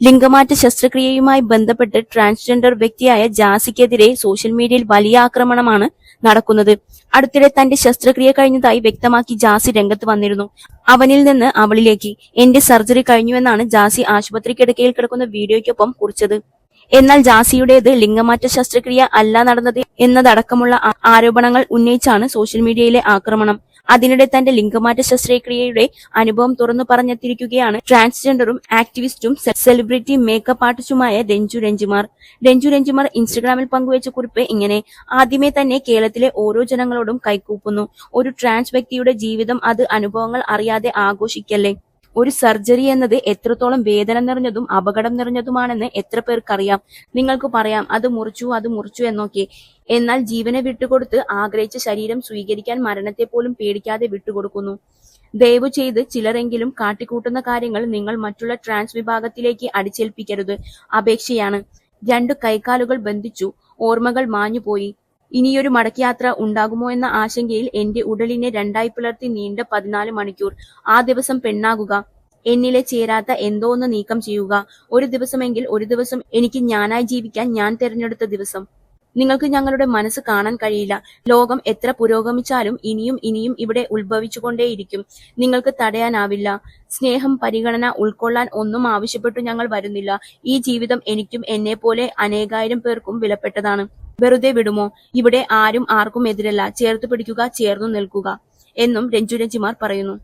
ലിംഗമാറ്റ ശസ്ത്രക്രിയയുമായി ബന്ധപ്പെട്ട് transgender വ്യക്തിയായ ജാസിക്കെതിരെ social മീഡിയയിൽ വലിയ ആക്രമണമാണ് നടക്കുന്നത്. അടുത്തിടെ തന്റെ ശസ്ത്രക്രിയ കഴിഞ്ഞതായി വ്യക്തമാക്കി ജാസി രംഗത്ത് വന്നിരുന്നു. അവനിൽ നിന്ന് അവളിലേക്ക്. എന്റെ സർജറി കഴിഞ്ഞുവെന്നാണ് ജാസി ആശുപത്രി കിടക്കയിൽ കിടക്കുന്ന വീഡിയോയ്ക്കൊപ്പം കുറിച്ചത്. എന്നാൽ ജാസിയുടേത് ലിംഗമാറ്റ ശസ്ത്രക്രിയ അല്ല നടന്നത് എന്നതടക്കമുള്ള ആരോപണങ്ങൾ ഉന്നയിച്ചാണ് സോഷ്യൽ മീഡിയയിലെ ആക്രമണം. അതിനിടെ തന്റെ ലിംഗമാറ്റ ശസ്ത്രക്രിയയുടെ അനുഭവം തുറന്നു പറഞ്ഞെത്തിരിക്കുകയാണ് ട്രാൻസ്ജെൻഡറും ആക്ടിവിസ്റ്റും സെലിബ്രിറ്റി മേക്കപ്പ് ആർട്ടിസ്റ്റുമായ രഞ്ജു രഞ്ജിമാർ. രഞ്ജു രഞ്ജിമാർ ഇൻസ്റ്റഗ്രാമിൽ പങ്കുവച്ച കുറിപ്പ് ഇങ്ങനെ ആദ്യമേ തന്നെ കേരളത്തിലെ ഓരോ ജനങ്ങളോടും കൈക്കൂപ്പുന്നു. ഒരു ട്രാൻസ് വ്യക്തിയുടെ ജീവിതം അത് അനുഭവങ്ങൾ അറിയാതെ ആഘോഷിക്കല്ലേ? ഒരു സർജറി എന്നത് എത്രത്തോളം വേദന നിറഞ്ഞതും അപകടം നിറഞ്ഞതുമാണെന്ന് എത്ര പേർക്കറിയാം? നിങ്ങൾക്ക് പറയാം അത് മുറിച്ചു അത് മുറിച്ചു എന്നൊക്കെ. എന്നാൽ ജീവനെ വിട്ടുകൊടുത്ത് ആഗ്രഹിച്ച ശരീരം സ്വീകരിക്കാൻ മരണത്തെ പോലും പേടിക്കാതെ വിട്ടുകൊടുക്കുന്നു. ദയവ് ചെയ്ത് ചിലരെങ്കിലും കാട്ടിക്കൂട്ടുന്ന കാര്യങ്ങൾ നിങ്ങൾ മറ്റുള്ള ട്രാൻസ് വിഭാഗത്തിലേക്ക് അടിച്ചേൽപ്പിക്കരുത്. അപേക്ഷയാണ്. രണ്ടു കൈകാലുകൾ ബന്ധിച്ചു. ഓർമ്മകൾ മാഞ്ഞുപോയി. ഇനിയൊരു മടക്കയാത്ര ഉണ്ടാകുമോ എന്ന ആശങ്കയിൽ എന്റെ ഉടലിനെ രണ്ടായി പിളർത്തി നീണ്ട പതിനാല് മണിക്കൂർ. ആ ദിവസം പെണ്ണാകുക. എന്നിലെ ചേരാത്ത എന്തോ ഒന്ന് നീക്കം ചെയ്യുക. ഒരു ദിവസമെങ്കിൽ ഒരു ദിവസം എനിക്ക് ഞാനായി ജീവിക്കാൻ ഞാൻ തിരഞ്ഞെടുത്ത ദിവസം. നിങ്ങൾക്ക് ഞങ്ങളുടെ മനസ്സ് കാണാൻ കഴിയില്ല. ലോകം എത്ര പുരോഗമിച്ചാലും ഇനിയും ഇനിയും ഇവിടെ ഉത്ഭവിച്ചുകൊണ്ടേയിരിക്കും. നിങ്ങൾക്ക് തടയാനാവില്ല. സ്നേഹം പരിഗണന ഉൾക്കൊള്ളാൻ ഒന്നും ആവശ്യപ്പെട്ടു ഞങ്ങൾ വരുന്നില്ല. ഈ ജീവിതം എനിക്കും എന്നെ പോലെ അനേകായിരം പേർക്കും വിലപ്പെട്ടതാണ്. വെറുതെ വിടുമോ? ഇവിടെ ആരും ആർക്കും എതിരല്ല. ചേർത്ത് പിടിക്കുക ചേർന്നു നിൽക്കുക എന്നും രഞ്ജു രഞ്ജിമാർ പറയുന്നു.